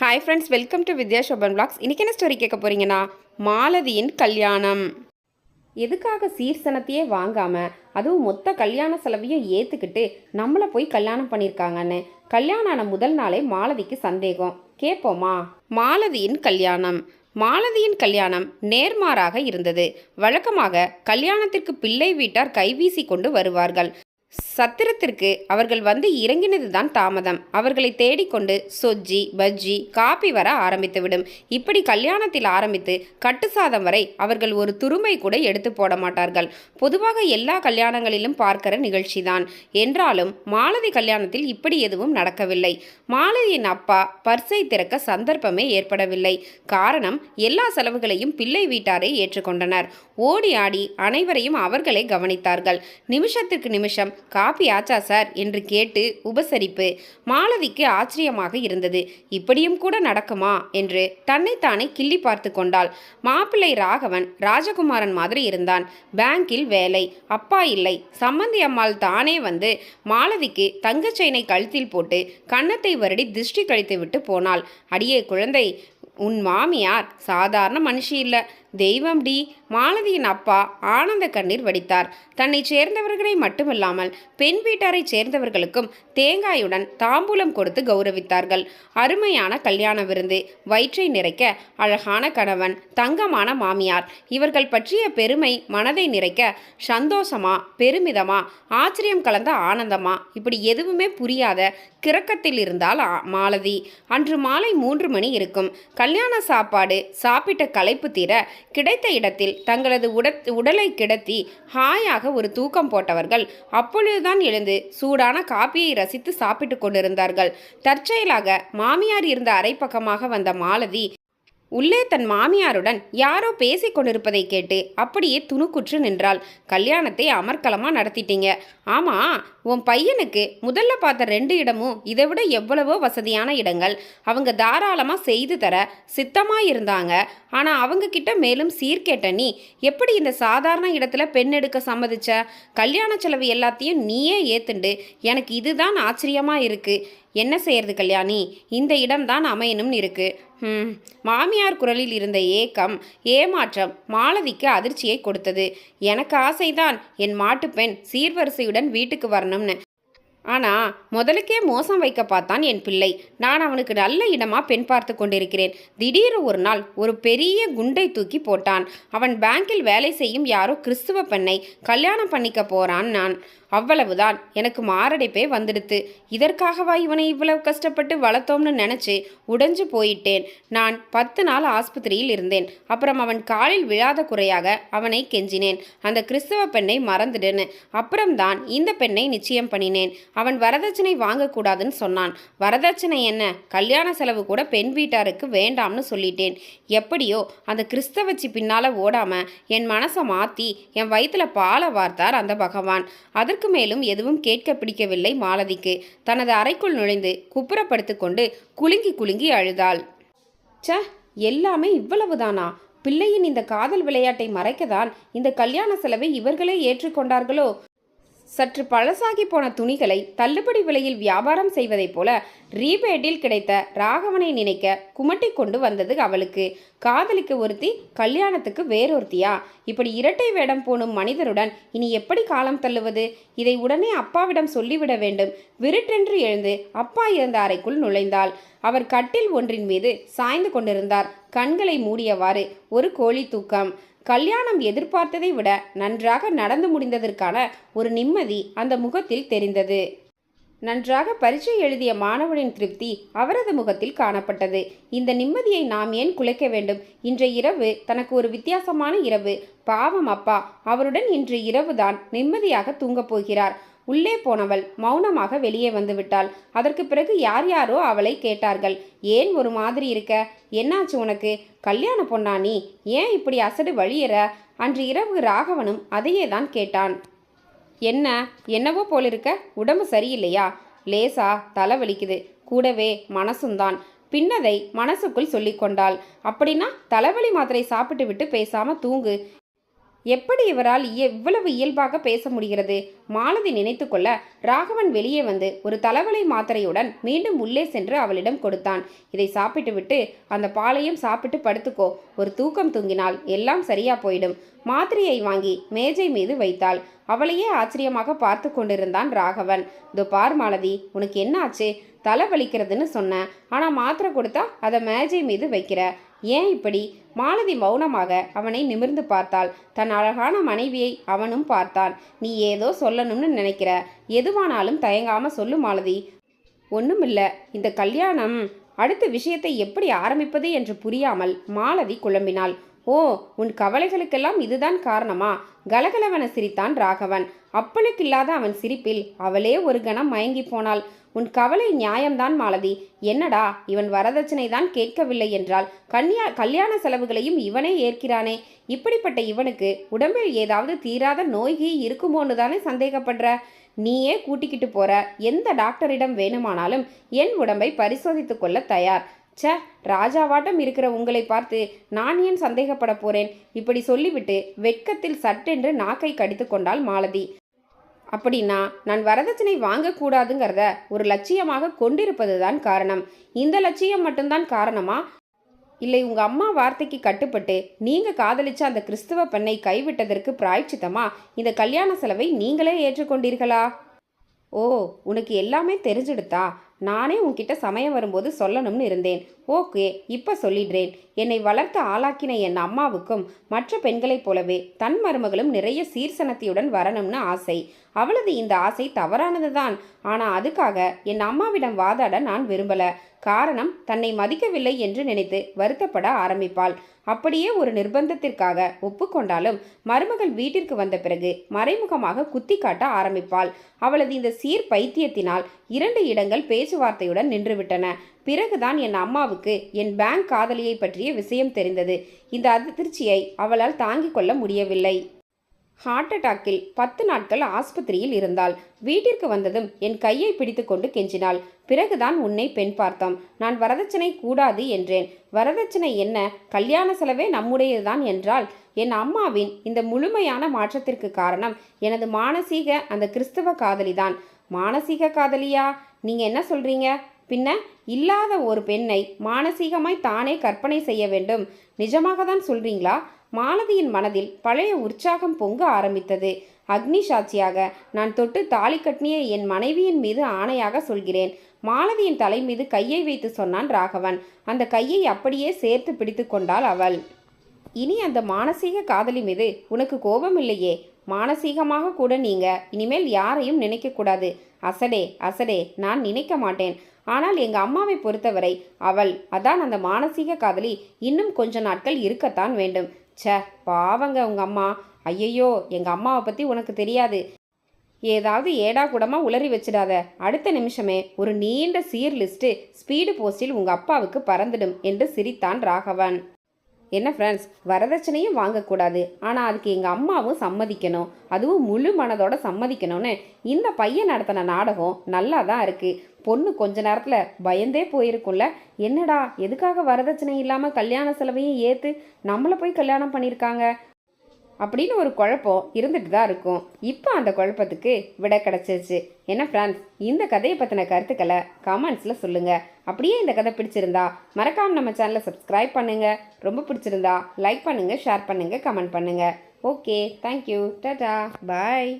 Hi friends welcome to Vidya Shoban blogs இன்றைக்கி என்ன story கேட்க போகிறீங்கன்னா மாலதியின் கல்யாணம். எதுக்காக சீர்சனத்தையே வாங்காமல் அதுவும் மொத்த கல்யாண செலவையும் ஏற்றுக்கிட்டு நம்மளை போய் கல்யாணம் பண்ணியிருக்காங்கன்னு கல்யாணம் ஆன முதல் நாளே மாலதிக்கு சந்தேகம். கேட்போமா? மாலதியின் கல்யாணம். மாலதியின் கல்யாணம் நேர்மாறாக இருந்தது. வழக்கமாக கல்யாணத்திற்கு பிள்ளை வீட்டார் கைவீசி கொண்டு வருவார்கள். சத்திரத்திற்கு அவர்கள் வந்து இறங்கினதுதான் தாமதம். அவர்களை தேடிக்கொண்டு சொஜ்ஜி பஜ்ஜி காப்பி வர ஆரம்பித்துவிடும். இப்படி கல்யாணத்தில் ஆரம்பித்து கட்டு சாதம் வரை அவர்கள் ஒரு துருமை கூட எடுத்து போட மாட்டார்கள். பொதுவாக எல்லா கல்யாணங்களிலும் பார்க்கிற நிகழ்ச்சிதான். என்றாலும் மாலதி கல்யாணத்தில் இப்படி எதுவும் நடக்கவில்லை. மாலதியின் அப்பா பர்ஸை திறக்க சந்தர்ப்பமே ஏற்படவில்லை. காரணம் எல்லா செலவுகளையும் பிள்ளை வீட்டாரே ஏற்றுக்கொண்டனர். ஓடி ஆடி அனைவரையும் அவர்களே கவனித்தார்கள். நிமிஷத்திற்கு நிமிஷம் காப்பி ஆச்சா சார் என்று கேட்டு உபசரிப்பு. மாலவிக்கு ஆச்சரியமாக இருந்தது. இப்படியும் கூட நடக்குமா? என்று தன்னைத்தானே கிள்ளி பார்த்து கொண்டாள். மாப்பிள்ளை ராகவன் ராஜகுமாரன் மாதிரி இருந்தான். பேங்கில் வேலை. அப்பா இல்லை. சம்மந்தி அம்மாள் தானே வந்து மாலவிக்கு தங்கச்செயினை கழுத்தில் போட்டு கன்னத்தை வருடி திருஷ்டி கழித்து விட்டு போனாள். அடியே குழந்தை உன் மாமியார் சாதாரண மனுஷி இல்லை. தெய்வம் டி. மாலதியின் அப்பா ஆனந்த கண்ணீர் வடித்தார். தன்னை சேர்ந்தவர்களை மட்டுமில்லாமல் பெண் வீட்டாரை சேர்ந்தவர்களுக்கும் தேங்காயுடன் தாம்பூலம் கொடுத்து கௌரவித்தார்கள். அருமையான கல்யாண விருந்து வயிற்றை நிறைக்க அழகான கணவன் தங்கமான மாமியார். இவர்கள் பற்றிய பெருமை மனதை நிறைக்க சந்தோஷமா பெருமிதமா ஆச்சரியம் கலந்த ஆனந்தமா? இப்படி எதுவுமே புரியாத கிறக்கத்தில் இருந்தால் மாலதி. அன்று மாலை மூன்று மணி இருக்கும். கல்யாண சாப்பாடு சாப்பிட்ட களைப்பு தீர கிடைத்த இடத்தில் தங்களது உட உடலை கிடத்தி ஹாயாக ஒரு தூக்கம் போட்டவர்கள் அப்பொழுதுதான் எழுந்து சூடான காப்பியை ரசித்து சாப்பிட்டு கொண்டிருந்தார்கள். தற்செயலாக மாமியார் இருந்த அரைப்பக்கமாக வந்த மாலதி உள்ளே தன் மாமியாருடன் யாரோ பேசிக் கொண்டிருப்பதை கேட்டு அப்படியே துணுக்குற்று நின்றாள். கல்யாணத்தை அமர்க்கலமாக நடத்திட்டீங்க. ஆமாம் உன் பையனுக்கு முதல்ல பார்த்த ரெண்டு இடமும் இதை விட எவ்வளவோ வசதியான இடங்கள். அவங்க தாராளமாக செய்து தர சித்தமாக இருந்தாங்க ஆனால் அவங்க கிட்ட மேலும் சீர்கேட்ட நீ எப்படி இந்த சாதாரண இடத்துல பெண் எடுக்க சம்மதிச்ச? கல்யாண செலவு எல்லாத்தையும் நீயே ஏத்துண்டு. எனக்கு இதுதான் ஆச்சரியமாக இருக்குது என்ன செய்யறது கல்யாணி? இந்த இடம்தான் அமையணும்னு இருக்கு. ம் மாமியார் குரலில் இருந்த ஏக்கம் ஏமாற்றம் மாலதிக்கு அதிர்ச்சியை கொடுத்தது. எனக்கு ஆசைதான். என் மாட்டுப்பெண் சீர்வரிசையுடன் வீட்டுக்கு வரணும்னு. ஆனா முதலுக்கே மோசம் வைக்க பார்த்தான் என் பிள்ளை. நான் அவனுக்கு நல்ல இடமா பெண் பார்த்து கொண்டிருக்கிறேன். திடீர் ஒரு நாள் ஒரு பெரிய குண்டை தூக்கி போட்டான். அவன் பேங்கில் வேலை செய்யும் யாரோ கிறிஸ்துவ பெண்ணை கல்யாணம் பண்ணிக்க போறான் நான். அவ்வளவுதான். எனக்கு மாரடைப்பே வந்துடுத்து. இதற்காகவா இவனை இவ்வளவு கஷ்டப்பட்டு வளர்த்தோம்னு நினச்சி உடைஞ்சு போயிட்டேன். நான் பத்து நாள் ஆஸ்பத்திரியில் இருந்தேன். அப்புறம் அவன் காலில் விழாத குறையாக அவனை கெஞ்சினேன். அந்த கிறிஸ்தவ பெண்ணை மறந்துடுன்னு. அப்புறம்தான் இந்த பெண்ணை நிச்சயம் பண்ணினேன். அவன் வரதட்சணை வாங்கக்கூடாதுன்னு சொன்னான். வரதட்சணை என்ன? கல்யாண செலவு கூட பெண் வீட்டாருக்கு வேண்டாம்னு சொல்லிட்டேன். எப்படியோ அந்த கிறிஸ்தவச்சி பின்னால் ஓடாமல் என் மனசை மாற்றி என் வயிற்றில் பாலை வார்த்தார் அந்த பகவான். அதற்கு மேலும் எதுவும் கேட்க பிடிக்கவில்லை மாலதிக்கு. தனது அறைக்குள் நுழைந்து குப்புறப்படுத்து கொண்டு குலுங்கி குலுங்கி அழுதாள். ச எல்லாமே இவ்வளவுதானா? பிள்ளையின் இந்த காதல் விளையாட்டை மறைக்கதான் இந்த கல்யாண செலவை இவர்களே ஏற்றுக்கொண்டார்களோ? சற்று பழசாகி போன துணிகளை தள்ளுபடி விலையில் வியாபாரம் செய்வதைப் போல ரீபேட்டில் கிடைத்த ராகவனை நினைக்க குமட்டி கொண்டு வந்தது அவளுக்கு. காதலிக்கு ஒருத்தி கல்யாணத்துக்கு வேறொருத்தியா? இப்படி இரட்டை வேடம் போனும் மனிதருடன் இனி எப்படி காலம் தள்ளுவது? இதை உடனே அப்பாவிடம் சொல்லிவிட வேண்டும். விருட்டென்று எழுந்து அப்பா இருந்த அறைக்குள் நுழைந்தாள். அவர் கட்டில் ஒன்றின் மீது சாய்ந்து கொண்டிருந்தார். கண்களை மூடியவாறு ஒரு கோழி தூக்கம். கல்யாணம் எதிர்பார்த்ததை விட நன்றாக நடந்து முடிந்ததற்கான ஒரு நிம்மதி அந்த முகத்தில் தெரிந்தது. நன்றாக பரீட்சை எழுதிய மாணவனின் திருப்தி அவரது முகத்தில் காணப்பட்டது. இந்த நிம்மதியை நாம் ஏன் குலைக்க வேண்டும்? இன்றைய இரவு தனக்கு ஒரு வித்தியாசமான இரவு. பாவம் அப்பா அவருடன் இன்று இரவுதான் நிம்மதியாக தூங்கப் போகிறார். உள்ளே போனவள் மௌனமாக வெளியே வந்து விட்டாள் அதற்கு பிறகு யார் யாரோ அவளை கேட்டார்கள். ஏன் ஒரு மாதிரி இருக்க? என்னாச்சு உனக்கு? கல்யாண பொண்ணா நீ? ஏன் இப்படி அசடு வழியற? அன்று இரவு ராகவனும் அதையே தான் கேட்டான். என்ன? என்னவோ போலிருக்க? உடம்பு சரியில்லையா? லேசா? தலை வலிக்குது கூடவே மனசும்தான். பின்னதை மனசுக்குள் சொல்லிக்கொண்டாள். அப்படின்னா தலைவலி மாத்திரை சாப்பிட்டு விட்டு பேசாம தூங்கு. எப்படி இவரால் இவ்வளவு இயல்பாக பேச முடிகிறது? மாலதி நினைத்து கொள்ள ராகவன் வெளியே வந்து ஒரு தலைவலை மாத்திரையுடன் மீண்டும் உள்ளே சென்று அவளிடம் கொடுத்தான். இதை சாப்பிட்டுவிட்டு அந்த பாலையும் சாப்பிட்டு படுத்துக்கோ. ஒரு தூக்கம் தூங்கினால் எல்லாம் சரியா போயிடும். மாத்திரையை வாங்கி மேஜை மீது வைத்தாள். அவளையே ஆச்சரியமாக பார்த்து கொண்டிருந்தான் ராகவன். இதோ பார் மாலதி உனக்கு என்ன ஆச்சு தலை வலிக்கிறதுன்னு சொன்னேன் ஆனால் மாத்திரை கொடுத்தா அதை மேஜை மீது வைக்கிற. ஏன் இப்படி? மாலதி மௌனமாக அவனை நிமிர்ந்து பார்த்தாள். தன் அழகான மனைவியை அவனும் பார்த்தான். நீ ஏதோ சொல்லணும்னு நினைக்கிற. எதுவானாலும் தயங்காம சொல்லு மாலதி. ஒன்றுமில்ல இந்த கல்யாணம் அடுத்த விஷயத்தை எப்படி ஆரம்பிப்பது என்று புரியாமல் மாலதி குழம்பினாள். ஓ உன் கவலைகளுக்கெல்லாம் இதுதான் காரணமா? கலகலவன சிரித்தான் ராகவன். அப்பனுக்கில்லாத அவன் சிரிப்பில் அவளே ஒரு கணம் மயங்கி போனாள். உன் கவலை நியாயம்தான் மாலதி. என்னடா இவன் வரதட்சணை தான் கேட்கவில்லை என்றால் கன்யா கல்யாண செலவுகளையும் இவனே ஏற்கிறானே? இப்படிப்பட்ட இவனுக்கு உடம்பில் ஏதாவது தீராத நோய்கி இருக்குமோன்னு தானே சந்தேகப்படுற? நீயே கூட்டிக்கிட்டு போற. எந்த டாக்டரிடம் வேணுமானாலும் என் உடம்பை பரிசோதித்துக் கொள்ள தயார். ச ராஜாவாட்டம் இருக்கிற உங்களை பார்த்து நான் ஏன் சந்தேகப்பட போறேன்? இப்படி சொல்லிவிட்டு வெட்கத்தில் சட்டென்று நாக்கை கடித்து கொண்டாள் மாலதி. அப்படின்னா நான் வரதட்சணை வாங்கக்கூடாதுங்கிறத ஒரு லட்சியமாக கொண்டிருப்பதுதான் காரணம். இந்த லட்சியம் மட்டும்தான் காரணமா? இல்லை உங்க அம்மா வார்த்தைக்கு கட்டுப்பட்டு நீங்க காதலிச்ச அந்த கிறிஸ்துவ பெண்ணை கைவிட்டதற்கு பிராய்ச்சித்தமா? இந்த கல்யாண செலவை நீங்களே ஏற்றுக்கொண்டீர்களா? ஓ உனக்கு எல்லாமே தெரிஞ்சிடுதா நானே உன்கிட்ட சமயம் வரும்போது சொல்லணும்னு இருந்தேன். ஓகே இப்போ சொல்லிடுறேன். என்னை வளர்த்து ஆளாக்கின என் அம்மாவுக்கும் மற்ற பெண்களைப் போலவே தன் மருமகளும் நிறைய சீர்சனத்தியுடன் வரணும்னு ஆசை. அவளது இந்த ஆசை தவறானது தான் ஆனால் அதுக்காக என் அம்மாவிடம் வாதாட நான் விரும்பல. காரணம் தன்னை மதிக்கவில்லை என்று நினைத்து வருத்தப்பட ஆரம்பிப்பாள். அப்படியே ஒரு நிர்பந்தத்திற்காக ஒப்புக்கொண்டாலும் மருமகள் வீட்டிற்கு வந்த பிறகு மறைமுகமாக குத்தி காட்ட ஆரம்பிப்பாள். அவளது இந்த சீர் பைத்தியத்தினால் இரண்டு இடங்கள் பேச்சுவார்த்தையுடன் நின்றுவிட்டன. பிறகுதான் என் அம்மாவுக்கு என் பேங்க் காதலியை பற்றிய விஷயம் தெரிந்தது. இந்த அதிர்ச்சியை அவளால் தாங்கிக் கொள்ள முடியவில்லை. ஹார்ட் அட்டாக்கில் பத்து நாட்கள் ஆஸ்பத்திரியில் இருந்தாள். வீட்டிற்கு வந்ததும் என் கையை பிடித்துக்கொண்டு கெஞ்சினாள். பிறகுதான் உன்னை பெண் பார்த்தோம். நான் வரதட்சணை கூடாது என்றேன். வரதட்சணை என்ன? கல்யாண செலவே நம்முடையதுதான் என்றால் என் அம்மாவின் இந்த முழுமையான மாற்றத்திற்கு காரணம் எனது மானசீக அந்த கிறிஸ்தவ காதலிதான். மானசீக காதலியா? நீங்க என்ன சொல்றீங்க? பின்ன இல்லாத ஒரு பெண்ணை மானசீகமாய் தானே கற்பனை செய்ய வேண்டும். நிஜமாக தான் சொல்றீங்களா? மாலதியின் மனதில் பழைய உற்சாகம் பொங்க ஆரம்பித்தது. அக்னி சாட்சியாக நான் தொட்டு தாலி கட்டினிய என் மனைவியின் மீது ஆணையாக சொல்கிறேன். மாலதியின் தலை மீது கையை வைத்து சொன்னான் ராகவன். அந்த கையை அப்படியே சேர்த்து பிடித்து கொண்டாள் அவள். இனி அந்த மானசீக காதலி மீது உனக்கு கோபம் இல்லையே மானசீகமாக கூட நீங்க. இனிமேல் யாரையும் நினைக்கக்கூடாது அசடே அசடே நான் நினைக்க மாட்டேன். ஆனால் எங்கள் அம்மாவை பொறுத்தவரை அவள் அதான் அந்த மானசீக காதலி இன்னும் கொஞ்ச நாட்கள் இருக்கத்தான் வேண்டும். ச்சே பாவங்க உங்கள் அம்மா. ஐயையோ எங்கள் அம்மாவை பற்றி உனக்கு தெரியாது. ஏதாவது ஏடா கூடமாக உளறி வச்சிடாத. அடுத்த நிமிஷமே ஒரு நீண்ட சீர் லிஸ்ட்டு ஸ்பீடு போஸ்டில் உங்கள் அப்பாவுக்கு பறந்துடும் என்று சிரித்தான் ராகவன். என்ன ஃப்ரெண்ட்ஸ் வரதட்சணையும் வாங்கக்கூடாது. ஆனால் அதுக்கு எங்கள் அம்மாவும் சம்மதிக்கணும். அதுவும் முழு மனதோட சம்மதிக்கணும்னு இந்த பையன் நடத்தின நாடகம் நல்லா தான் இருக்குது பொண்ணு கொஞ்ச நேரத்தில் பயந்தே போயிருக்கும்ல. என்னடா எதுக்காக வரதட்சணை இல்லாமல் கல்யாண செலவையும் ஏற்று நம்மளை போய் கல்யாணம் பண்ணியிருக்காங்க அப்படின்னு ஒரு குழப்பம் இருந்துட்டு தான் இருக்கும். இப்போ அந்த குழப்பத்துக்கு விட கிடச்சிருச்சு. என்ன ஃப்ரெண்ட்ஸ் இந்த கதையை பற்றின கருத்துக்களை கமெண்ட்ஸில் சொல்லுங்கள் அப்படியே இந்த கதை பிடிச்சிருந்தா மறக்காமல் நம்ம சேனலை சப்ஸ்கிரைப் பண்ணுங்கள் ரொம்ப பிடிச்சிருந்தா லைக் பண்ணுங்கள் ஷேர் பண்ணுங்கள் கமெண்ட் பண்ணுங்கள் ஓகே தேங்க்யூ டாடா பாய்